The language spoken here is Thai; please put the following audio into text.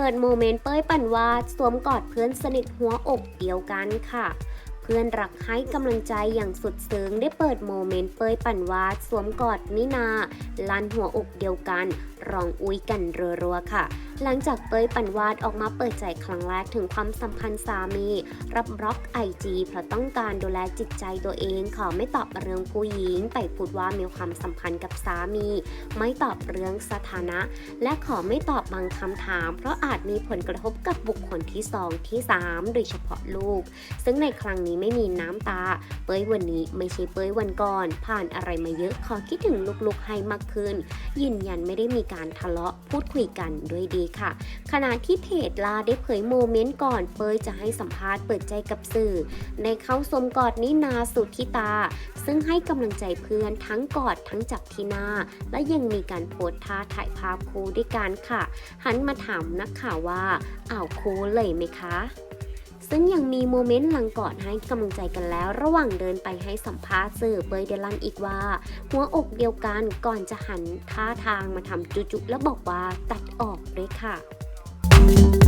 ปิดโมเมนต์เป้ยปั่นวาดสวมกอดเพื่อนสนิทหัวอกเดียวกันค่ะ เพื่อนรักให้กำลังใจอย่างสุดซึ้งได้เปิดโมเมนต์เป้ยปั่นวาดสวมกอดนินาลันหัวอกเดียวกัน รองอุ้ยกันรัวๆค่ะ หลังจากเป้ยปันวาดออกมาเปิดใจครั้งแรกถึงความสัมพันธ์สามี รับบล็อกไอจีเพราะต้องการดูแลจิตใจตัวเอง ขอไม่ตอบเรื่องผู้หญิงแต่พูดว่ามีความสัมพันธ์กับสามี ไม่ตอบเรื่องสถานะ และขอไม่ตอบบางคำถาม เพราะอาจมีผลกระทบกับบุคคลที่2ที่3โดยเฉพาะลูก ซึ่งในครั้งนี้ไม่มีน้ำตา เป้ยวันนี้ไม่ใช่เป้ยวันก่อน ผ่านอะไรมาเยอะขอคิดถึงลูกๆให้มากขึ้น ยืนยันไม่ได้มีการทะเลาะพูดคุยกันด้วยดีค่ะ ขณะที่เพจลาได้เผยโมเมนต์ก่อนเป้ยจะให้สัมภาษณ์เปิดใจกับสื่อ ในเข้าสมกอดนินาสุธิตา ซึ่งให้กำลังใจเพื่อนทั้งกอดทั้งจับที่หน้า และยังมีการโพสท่าถ่ายภาพคู่ด้วยกันค่ะ หันมาถามนักข่าวว่าอ้าวคู่เลยไหมคะ ซึ่งยังมีโมเมนต์หลังกอดให้กำลังใจกันแล้ว ระหว่างเดินไปให้สัมภาษณ์สื่อเบยเดลันอีกว่า หัวอกเดียวกันก่อนจะหันท่าทางมาทำจุจุแล้วบอกว่าตัดออกด้วยค่ะ